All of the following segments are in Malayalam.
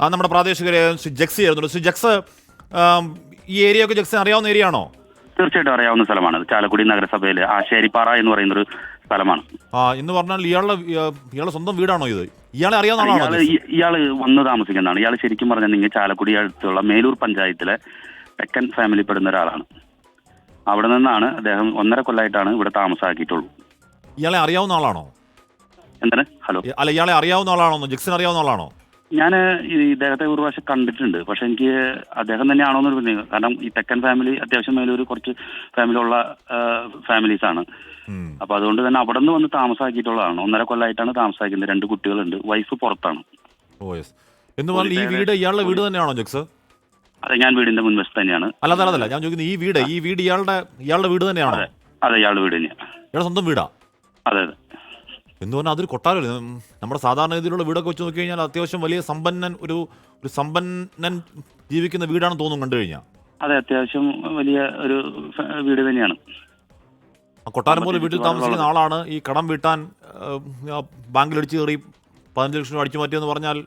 ആ നമ്മുടെ പ്രാദേശിക ശ്രീ ജക്സി ആയിരുന്നു. ശ്രീ ജക്സ് ഈ ഏരിയ ഒക്കെ ജക്സിന് അറിയാവുന്ന ഏരിയ ആണോ തീർച്ചയായിട്ടും അറിയാവുന്ന സ്ഥലമാണ്. ചാലക്കുടി നഗരസഭയിലെ ആശേരിപ്പാറ എന്ന് പറയുന്ന ഒരു സ്ഥലമാണ്. ആ എന്ന് പറഞ്ഞാൽ ഇയാളുടെ ഇയാളുടെ സ്വന്തം വീടാണോ ഇത്? ഇയാളെ അറിയാവുന്ന ഇയാൾ വന്ന് താമസിക്കുന്നതാണ്. ഇയാൾ ശരിക്കും പറഞ്ഞാൽ നിങ്ങൾ ചാലക്കുടി അടുത്തുള്ള മേലൂർ പഞ്ചായത്തിലെ തെക്കൻ ഫാമിലി പെടുന്ന ഒരാളാണ്. അവിടെ നിന്നാണ് അദ്ദേഹം ഒന്നര കൊല്ലായിട്ടാണ് ഇവിടെ താമസമാക്കിയിട്ടുള്ളൂ ഇയാളെ അറിയാവുന്ന ആളാണോ? എന്താണ്? ഹലോ? അല്ല ഇയാളെ അറിയാവുന്ന ആളാണോ? ജക്സിന് അറിയാവുന്ന ആളാണോ? ഞാൻ ഇദ്ദേഹത്തെ ഒരു പ്രാവശ്യം കണ്ടിട്ടുണ്ട്. പക്ഷെ എനിക്ക് അദ്ദേഹം തന്നെയാണോ എന്നൊരു പ്രത്യേകം കാരണം ഈ തെക്കൻ ഫാമിലി അത്യാവശ്യം മേലൊരു കുറച്ച് ഫാമിലി ഉള്ള ഫാമിലീസ് ആണ്. അപ്പൊ അതുകൊണ്ട് തന്നെ അവിടെ നിന്ന് വന്ന് താമസാക്കിയിട്ടുള്ളതാണ്. ഒന്നര കൊല്ലമായിട്ടാണ് താമസാക്കുന്നത് രണ്ട് കുട്ടികളുണ്ട്. വൈഫ് പുറത്താണ്. എന്ന് പറഞ്ഞാൽ ഈ വീട് ഇയാളുടെ വീട് തന്നെയാണോ ജക്സ് അതെ ഞാൻ വീടിന്റെ മുൻവശത്ത് തന്നെയാണ്. അല്ല അതല്ല. ഞാൻ ചോദിക്കുന്നത് ഈ വീട് ഈ വീട് ഇയാളുടെ ഇയാളുടെ വീട് തന്നെയാണോ? അതെ അതെ ഇയാളുടെ വീട് തന്നെയാണ് ഇയാളുടെ സ്വന്തം വീടാ? അതെ അതെ. എന്ന് പറഞ്ഞാൽ അതൊരു കൊട്ടാരമല്ലേ? നമ്മുടെ സാധാരണ രീതിയിലുള്ള വീടൊക്കെ വെച്ച് നോക്കി കഴിഞ്ഞാൽ അത്യാവശ്യം വലിയ സമ്പന്നൻ ഒരു ഒരു സമ്പന്നൻ ജീവിക്കുന്ന വീടാണെന്ന് തോന്നും കണ്ടു കഴിഞ്ഞാൽ അതെ അത്യാവശ്യം വലിയ ഒരു വീട് തന്നെയാണ്. കൊട്ടാരം പോലെ വീട്ടിൽ താമസിക്കുന്ന ആളാണ് ഈ കടം വീട്ടാൻ ബാങ്കിൽ അടിച്ചു കയറി പതിനഞ്ച് ലക്ഷം അടിച്ചു മാറ്റിയെന്ന് പറഞ്ഞാൽ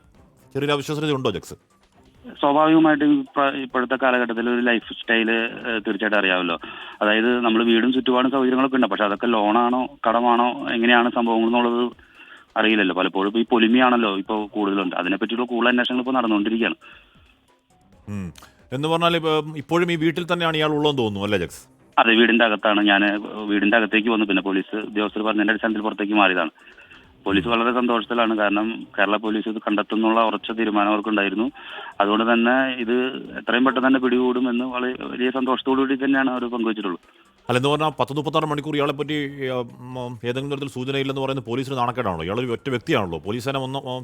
ചെറിയൊരു അവിശ്വസനീയത ഉണ്ടോ ജക്സ്? സ്വാഭാവികമായിട്ടും ഇപ്പ- ഇപ്പോഴത്തെ കാലഘട്ടത്തിൽ ഒരു ലൈഫ് സ്റ്റൈൽ തീർച്ചയായിട്ടും അറിയാമല്ലോ. അതായത് നമ്മൾ വീടും ചുറ്റുപാടും സൗകര്യങ്ങളൊക്കെ ഉണ്ട്. പക്ഷെ അതൊക്കെ ലോണാണോ കടമാണോ എങ്ങനെയാണ് സംഭവങ്ങൾ എന്നുള്ളത് അറിയില്ലല്ലോ. പലപ്പോഴും ഇപ്പൊ ഈ പൊലിമയാണല്ലോ ഇപ്പോൾ കൂടുതലുണ്ട്. അതിനെപ്പറ്റിയുള്ള കൂടുതൽ അന്വേഷണങ്ങൾ ഇപ്പോൾ നടന്നുകൊണ്ടിരിക്കുകയാണ്. എന്ന് പറഞ്ഞാൽ ഇപ്പൊ ഇപ്പോഴും ഈ വീട്ടിൽ തന്നെയാണ് ഇയാൾ ഉള്ളതെന്ന് തോന്നുന്നു അല്ലേ ജക്സ് അതെ വീടിന്റെ അകത്താണ്. ഞാൻ വീടിന്റെ അകത്തേക്ക് വന്നു. പിന്നെ പോലീസ് ഉദ്യോഗസ്ഥർ പറഞ്ഞതിന്റെ അടിസ്ഥാനത്തിൽ പുറത്തേക്ക് മാറിയതാണ്. പോലീസ് വളരെ സന്തോഷത്തിലാണ്. കാരണം കേരള പോലീസ് ഇത് കണ്ടെത്തുന്നുള്ള ഉറച്ച തീരുമാനം അവർക്കുണ്ടായിരുന്നു. അതുകൊണ്ട് തന്നെ ഇത് എത്രയും പെട്ടെന്ന് തന്നെ പിടികൂടുമെന്ന് വളരെ വലിയ സന്തോഷത്തോടു കൂടി തന്നെയാണ് അവർ പങ്കുവച്ചിട്ടുള്ളത്. അല്ലെന്ന് പറഞ്ഞാൽ പത്ത് മുപ്പത്താറ് മണിക്കൂർ ഇയാളെ പറ്റി ഏതെങ്കിലും തരത്തിൽ സൂചനയില്ലെന്ന് പറയുന്നത് പോലീസിന് നാണക്കേടാണല്ലോ. ഇയാളൊരു ഒറ്റ വ്യക്തിയാണല്ലോ. പോലീസിനെ ഒന്ന് ആ,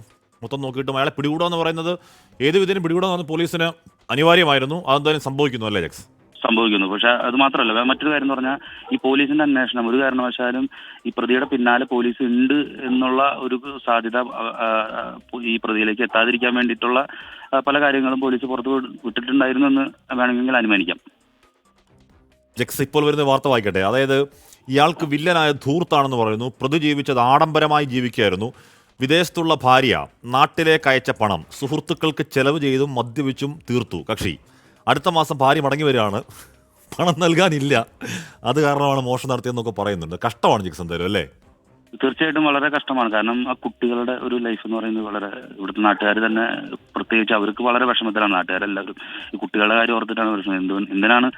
മൊത്തം നോക്കിയിട്ടും അയാളെ പിടികൂടുക എന്ന് പറയുന്നത് ഏത് വിധേനും പിടികൂടുക എന്ന് പോലീസിന് അനിവാര്യമായിരുന്നു. അതെന്തായാലും സംഭവിക്കുന്നു അല്ലേ ജക്സ്? സംഭവിക്കുന്നു. പക്ഷെ അത് മാത്രമല്ല മറ്റൊരു കാര്യം എന്ന് പറഞ്ഞാൽ ഈ പോലീസിന്റെ അന്വേഷണം ഒരു കാരണവശാലും ഈ പ്രതിയുടെ പിന്നാലെ പോലീസ് ഉണ്ട് എന്നുള്ള ഒരു സാധ്യത ഈ പ്രതിയിലേക്ക് എത്താതിരിക്കാൻ വേണ്ടിയിട്ടുള്ള പല കാര്യങ്ങളും പോലീസ് പുറത്തു വിട്ടിട്ടുണ്ടായിരുന്നു എന്ന് വേണമെങ്കിൽ അനുമാനിക്കാം. ജക്സ് ഇപ്പോൾ വരുന്ന വാർത്ത വായിക്കട്ടെ. അതായത് ഇയാൾക്ക് വില്ലനായ ധൂർത്താണെന്ന് പറയുന്നു. പ്രതി ജീവിച്ചത് ആഡംബരമായി ജീവിക്കുകയായിരുന്നു. വിദേശത്തുള്ള ഭാര്യ നാട്ടിലേക്ക് അയച്ച പണം സുഹൃത്തുക്കൾക്ക് ചെലവ് ചെയ്തും മദ്യപിച്ചും തീർത്തു കക്ഷി. അടുത്ത മാസം ഭാര്യ മടങ്ങി വരികയാണ്. പണം നൽകാനില്ല. അത് കാരണമാണ് മോഷണം നടത്തിയെന്നൊക്കെ പറയുന്നുണ്ട്. കഷ്ടമാണ് ജിക്സ് എന്തായാലും അല്ലേ? തീർച്ചയായിട്ടും വളരെ കഷ്ടമാണ്. കാരണം ആ കുട്ടികളുടെ ഒരു ലൈഫ് എന്ന് പറയുന്നത് വളരെ ഇവിടുത്തെ നാട്ടുകാർ തന്നെ പ്രത്യേകിച്ച് അവർക്ക് വളരെ വിഷമത്തിലാണ്. നാട്ടുകാരെല്ലാവരും ഈ കുട്ടികളുടെ കാര്യം ഓർത്തിട്ടാണ് പ്രശ്നം എന്ത് എന്തിനാണ്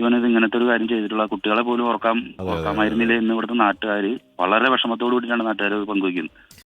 ഇവനത് ഇങ്ങനത്തെ ഒരു കാര്യം ചെയ്തിട്ടുള്ള കുട്ടികളെ പോലും ഓർക്കാം ഓർക്കാമായിരുന്നില്ല എന്ന് ഇവിടുത്തെ നാട്ടുകാർ വളരെ വിഷമത്തോടു കൂടിയിട്ടാണ് നാട്ടുകാർ പങ്കുവയ്ക്കുന്നത്